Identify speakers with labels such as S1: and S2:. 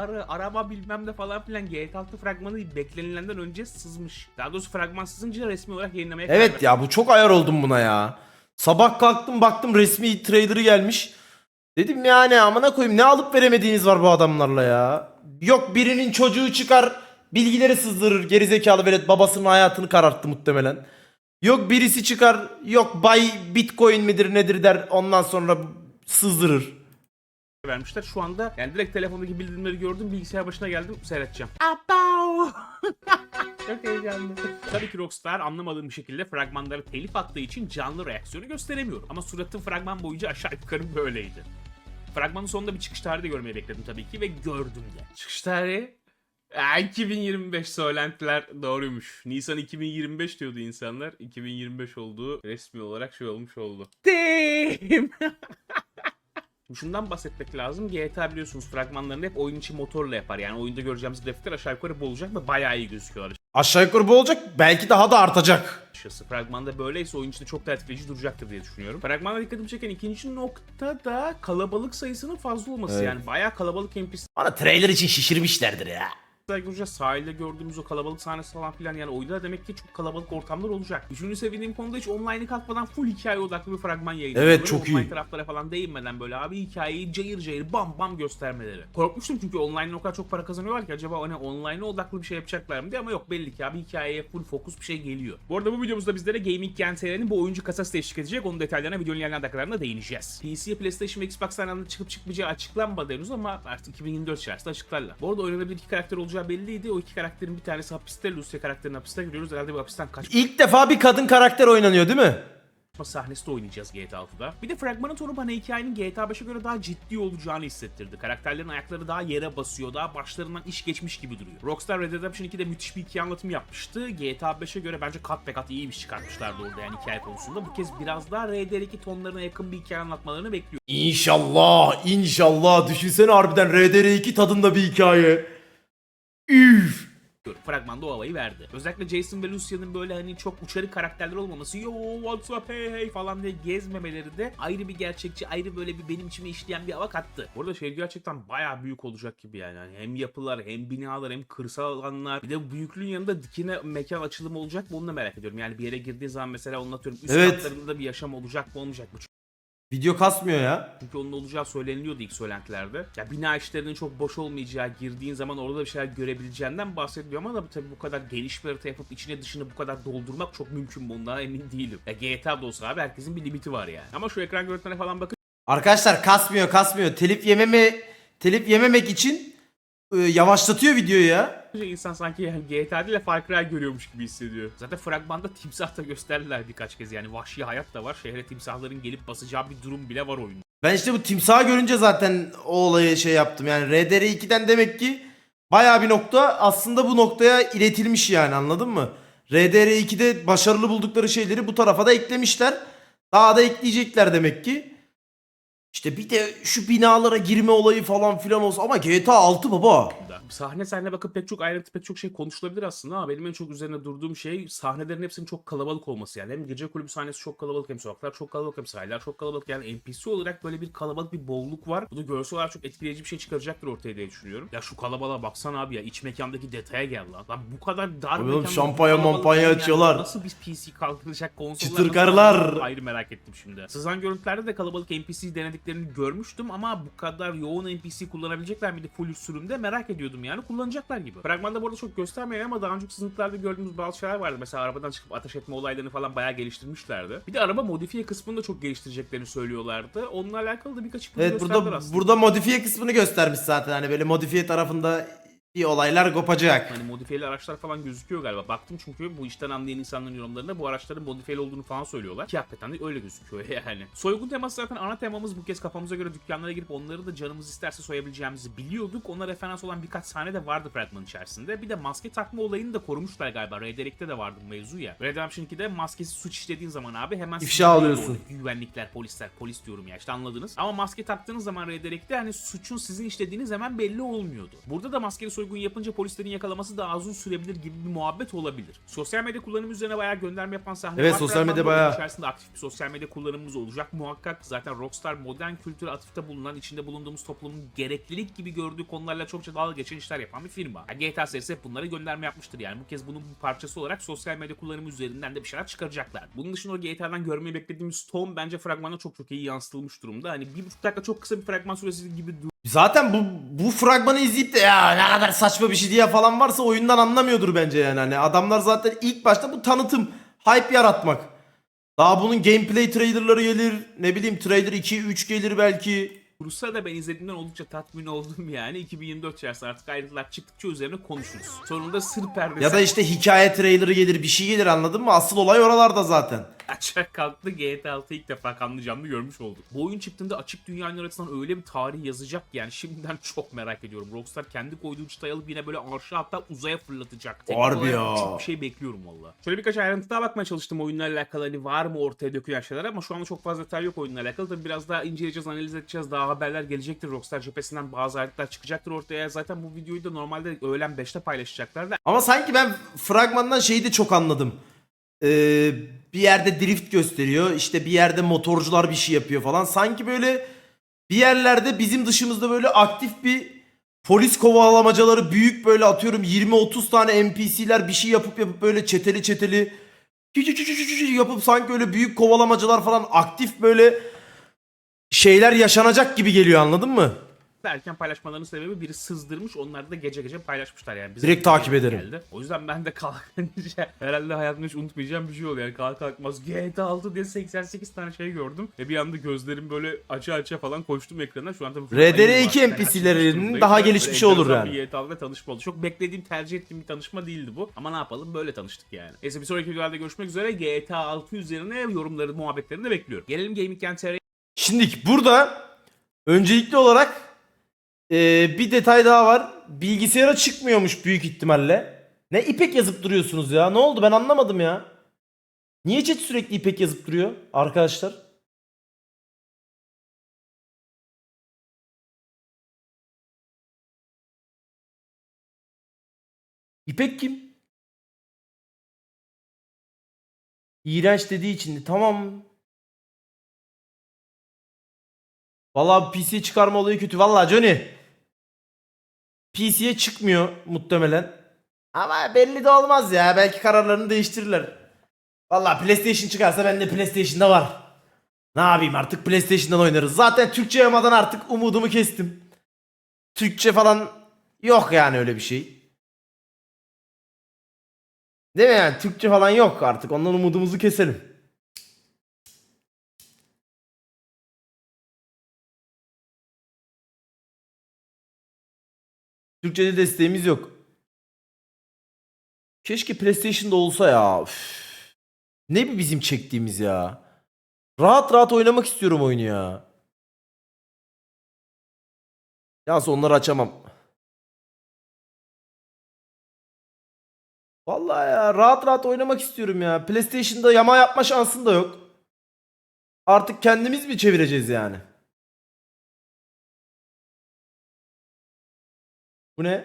S1: hasarı, araba bilmem de falan filan GTA 6 fragmanı beklenilenden önce sızmış. Daha doğrusu fragman sızınca resmi olarak yayınlamaya karar
S2: Evet ya bu çok ayar oldum buna ya. Sabah kalktım baktım resmi trailer'ı gelmiş. Dedim yani amına koyayım ne alıp veremediğiniz var bu adamlarla ya. Yok birinin çocuğu çıkar bilgileri sızdırır gerizekalı velet babasının hayatını kararttı muhtemelen. Yok birisi çıkar yok bay bitcoin midir nedir der ondan sonra sızdırır.
S1: Vermişler. Şu anda yani direkt telefondaki bildirimleri gördüm. Bilgisayar başına geldim seyredeceğim. Apav! Çok heyecanlı. Tabii ki Rockstar anlamadığım bir şekilde fragmanları telif attığı için canlı reaksiyonu gösteremiyorum. Ama suratım fragman boyunca aşağı yukarı böyleydi. Fragmanın sonunda bir çıkış tarihi de görmeyi bekledim tabii ki ve gördüm de. Çıkış tarihi? Aa, 2025 söylentiler doğruymuş. Nisan 2025 diyordu insanlar. 2025 olduğu resmi olarak şey olmuş oldu. Damn! Şundan bahsetmek lazım. GTA biliyorsunuz fragmanlarını hep oyun içi motorla yapar. Yani oyunda göreceğimiz grafikler aşağı yukarı bu olacak ve bayağı iyi gözüküyorlar
S2: Aşağı yukarı bu olacak belki daha da artacak.
S1: açıkçası. Fragmanda böyleyse oyun içinde çok da etkileyici duracaktır diye düşünüyorum. Fragmanda dikkatimi çeken ikinci nokta da kalabalık sayısının fazla olması.
S2: Evet.
S1: Yani bayağı kalabalık NPC'ler
S2: Bana trailer için şişirmişlerdir ya.
S1: Göreceğiz. Sahilde gördüğümüz o kalabalık sahnesi falan filan yani oyunda da demek ki çok kalabalık ortamlar olacak. Üçüncü sevdiğim konuda hiç online'ı katmadan full hikaye odaklı bir fragman yayınlıyor.
S2: Evet, çok
S1: online
S2: iyi.
S1: taraflara falan değinmeden böyle abi hikayeyi cayır cayır bam bam göstermeleri. Korkmuştum çünkü online'la o kadar çok para kazanıyorlar ki acaba hani online'a odaklı bir şey yapacaklar mı diye ama yok belli ki abi hikayeye full fokus bir şey geliyor. Bu arada bu videomuzda bizlere Gaming GNT'lerin bu oyuncu kasası eşlik edecek. Onun detaylarına videonun ilerleyen dakikalarında değineceğiz. PC, PlayStation ve Xbox'tan anda çıkıp çıkmayacağı açıklanmadı henüz ama artık 2024 içerisinde açıklarlar. Bu arada oynanabilir iki karakter olacağı belliydi. O iki karakterin bir tanesi hapiste. Lucia karakterinin hapiste görüyoruz. Herhalde bu hapisten kaçma
S2: İlk defa bir kadın karakter oynanıyor değil mi?
S1: sahnesi de oynayacağız GTA 6'da. Bir de fragmanın tonu bana hikayenin GTA 5'e göre daha ciddi olacağını hissettirdi. Karakterlerin ayakları daha yere basıyor, daha başlarından iş geçmiş gibi duruyor. Rockstar Red Dead Redemption 2'de müthiş bir hikaye anlatımı yapmıştı. GTA 5'e göre bence kat be kat iyi bir çıkartmışlardı orada yani hikaye konusunda. Bu kez biraz daha RDR2 tonlarına yakın bir hikaye anlatmalarını bekliyorum.
S2: İnşallah, inşallah. Düşünsene harbiden RDR2 tadında bir hikaye. Üf.
S1: Fragmanda o havayı verdi. Özellikle Jason ve Lucia'nın böyle hani çok uçarı karakterler olmaması, yo what's up hey hey falan diye gezmemeleri de ayrı bir gerçekçi, ayrı böyle bir benim içime işleyen bir hava kattı. Bu arada şehir gerçekten bayağı büyük olacak gibi yani. Hani hem yapılar, hem binalar, hem kırsal alanlar. Bir de büyüklüğün yanında dikine mekan açılımı olacak mı onu da merak ediyorum. Yani bir yere girdiği zaman mesela onu atıyorum üst
S2: Evet.
S1: katlarında da bir yaşam olacak mı olmayacak mı?
S2: Video kasmıyor ya.
S1: Çünkü onun olacağı söyleniliyordu ilk söylentilerde. Ya bina işlerinin çok boş olmayacağı, girdiğin zaman orada bir şeyler görebileceğinden bahsediliyor ama da tabii bu kadar geniş bir harita yapıp içine dışını bu kadar doldurmak çok mümkün mü ondan emin değilim. Ya GTA da olsa abi herkesin bir limiti var yani. Ama şu ekran görüntülerine falan bakın
S2: Arkadaşlar kasmıyor, kasmıyor. Telif yememe telif yememek için e, yavaşlatıyor videoyu ya.
S1: İnsan sanki yani GTA değil de Far Cry görüyormuş gibi hissediyor. Zaten fragmanda timsah da gösterdiler birkaç kez yani vahşi hayat da var. Şehre timsahların gelip basacağı bir durum bile var oyunda.
S2: Ben işte bu timsahı görünce zaten o olayı şey yaptım. Yani RDR2'den demek ki bayağı bir nokta aslında bu noktaya iletilmiş yani anladın mı? RDR2'de başarılı buldukları şeyleri bu tarafa da eklemişler. Daha da ekleyecekler demek ki. İşte bir de şu binalara girme olayı falan filan olsa ama GTA 6 baba.
S1: Sahne sahne bakıp pek çok ayrıntı pek çok şey konuşulabilir aslında ama benim en çok üzerine durduğum şey sahnelerin hepsinin çok kalabalık olması yani. Hem gece kulübü sahnesi çok kalabalık hem sokaklar çok kalabalık hem sahiller çok kalabalık yani NPC olarak böyle bir kalabalık bir bolluk var. Bu da görsel olarak çok etkileyici bir şey çıkaracaktır ortaya diye düşünüyorum. Ya şu kalabalığa baksana abi ya iç mekandaki detaya gel lan. Lan bu kadar dar
S2: Oğlum
S1: mekanda
S2: şampanya mampanya
S1: yani
S2: açıyorlar.
S1: Nasıl bir PC kaldıracak konsollar
S2: Çıtır
S1: kaldıracak? Ayrı merak ettim şimdi. Sızan görüntülerde de kalabalık NPC denediklerini görmüştüm ama bu kadar yoğun NPC kullanabilecekler miydi full sürümde merak ediyordum yani kullanacaklar gibi. Fragmanda bu arada çok göstermeyen ama daha önceki sızıntılarda gördüğümüz bazı şeyler vardı. Mesela arabadan çıkıp ateş etme olaylarını falan bayağı geliştirmişlerdi. Bir de araba modifiye kısmını da çok geliştireceklerini söylüyorlardı. Onunla alakalı da birkaç ipucu
S2: Evet burada
S1: aslında.
S2: burada modifiye kısmını göstermiş zaten hani böyle modifiye tarafında bir olaylar kopacak.
S1: Hani modifiyeli araçlar falan gözüküyor galiba. Baktım çünkü bu işten anlayan insanların yorumlarında bu araçların modifiyeli olduğunu falan söylüyorlar. Ki hakikaten de öyle gözüküyor yani. Soygun teması zaten ana temamız bu kez kafamıza göre dükkanlara girip onları da canımız isterse soyabileceğimizi biliyorduk. Ona referans olan birkaç sahne de vardı fragman içerisinde. Bir de maske takma olayını da korumuşlar galiba. Red de vardı bu mevzu ya. Red Redemption 2'de maskesi suç işlediğin zaman abi hemen
S2: İfşa alıyorsun.
S1: Güvenlikler, polisler, polis diyorum ya işte anladınız. Ama maske taktığınız zaman Red hani suçun sizin işlediğiniz hemen belli olmuyordu. Burada da maskeli soygun yapınca polislerin yakalaması daha uzun sürebilir gibi bir muhabbet olabilir. Sosyal medya kullanımı üzerine bayağı gönderme yapan sahne
S2: Evet,
S1: var.
S2: sosyal medya bayağı.
S1: içerisinde aktif bir sosyal medya kullanımımız olacak. Muhakkak zaten Rockstar modern kültüre atıfta bulunan, içinde bulunduğumuz toplumun gereklilik gibi gördüğü konularla çokça dalga geçen işler yapan bir firma. Yani GTA serisi hep bunlara gönderme yapmıştır yani. Bu kez bunun bir parçası olarak sosyal medya kullanımı üzerinden de bir şeyler çıkaracaklar. Bunun dışında o GTA'dan görmeyi beklediğimiz ton bence fragmanda çok çok iyi yansıtılmış durumda. Hani bir buçuk dakika çok kısa bir fragman süresi gibi
S2: Zaten bu bu fragmanı izleyip de ya ne kadar saçma bir şey diye falan varsa oyundan anlamıyordur bence yani. Hani adamlar zaten ilk başta bu tanıtım, hype yaratmak. Daha bunun gameplay trailerları gelir. Ne bileyim trailer 2 3 gelir belki.
S1: Dursa da ben izlediğimden oldukça tatmin oldum yani. 2024 içerisinde artık ayrıntılar çıktıkça üzerine konuşuruz. Sonunda sır perdesi
S2: Ya da işte hikaye trailerı gelir bir şey gelir anladın mı? Asıl olay oralarda zaten.
S1: Açarak kalktı GTA 6 ilk defa kanlı canlı görmüş olduk. Bu oyun çıktığında açık dünyanın arasından öyle bir tarih yazacak ki yani şimdiden çok merak ediyorum. Rockstar kendi koyduğu çıtayı alıp yine böyle arşa hatta uzaya fırlatacak.
S2: Harbi ya.
S1: Çok bir şey bekliyorum valla. Şöyle birkaç ayrıntı daha bakmaya çalıştım oyunla alakalı hani var mı ortaya dökülen şeyler ama şu anda çok fazla detay yok oyunla alakalı. Tabii biraz daha inceleyeceğiz, analiz edeceğiz. Daha haberler gelecektir. Rockstar cephesinden bazı ayrıntılar çıkacaktır ortaya. Zaten bu videoyu da normalde öğlen 5'te paylaşacaklar da
S2: Ama sanki ben fragmandan şeyi de çok anladım. Ee, bir yerde drift gösteriyor. işte bir yerde motorcular bir şey yapıyor falan. Sanki böyle bir yerlerde bizim dışımızda böyle aktif bir polis kovalamacaları büyük böyle atıyorum 20-30 tane NPC'ler bir şey yapıp yapıp böyle çeteli çeteli yapıp sanki öyle büyük kovalamacalar falan aktif böyle şeyler yaşanacak gibi geliyor anladın mı?
S1: Erken paylaşmalarının sebebi biri sızdırmış. Onlar da gece gece paylaşmışlar yani. Bize
S2: Direkt takip ederim.
S1: Geldi. O yüzden ben de kalkınca herhalde hayatımda hiç unutmayacağım bir şey oluyor. Yani kalk kalkmaz GTA 6 diye 88 tane şey gördüm. Ve bir anda gözlerim böyle açı açı falan koştum ekrana. Şu an tabii
S2: RDR2
S1: Yani
S2: NPC'lerinin daha gelişmiş olur yani.
S1: Bir GTA ve tanışma oldu. Çok beklediğim, tercih ettiğim bir tanışma değildi bu. Ama ne yapalım böyle tanıştık yani. Neyse bir sonraki videolarda görüşmek üzere. GTA 6 üzerine yorumları, muhabbetlerini de bekliyorum. Gelelim Gaming TR'ye.
S2: Şimdi burada öncelikli olarak eee, bir detay daha var. Bilgisayara çıkmıyormuş büyük ihtimalle. Ne ipek yazıp duruyorsunuz ya? Ne oldu ben anlamadım ya. Niye chat sürekli ipek yazıp duruyor arkadaşlar? İpek kim? İğrenç dediği için de tamam. Vallahi PC çıkarma olayı kötü. Vallahi Johnny. PC'ye çıkmıyor muhtemelen. Ama belli de olmaz ya. Belki kararlarını değiştirirler. Vallahi PlayStation çıkarsa ben de PlayStation'da var. Ne yapayım artık PlayStation'dan oynarız. Zaten Türkçe yamadan artık umudumu kestim. Türkçe falan yok yani öyle bir şey. Değil mi yani? Türkçe falan yok artık. Ondan umudumuzu keselim. Türkçe'de desteğimiz yok. Keşke PlayStation'da olsa ya. Üf. Ne bir bizim çektiğimiz ya. Rahat rahat oynamak istiyorum oyunu ya. Yalnız onları açamam. Vallahi ya rahat rahat oynamak istiyorum ya. PlayStation'da yama yapma şansın da yok. Artık kendimiz mi çevireceğiz yani? Bu ne?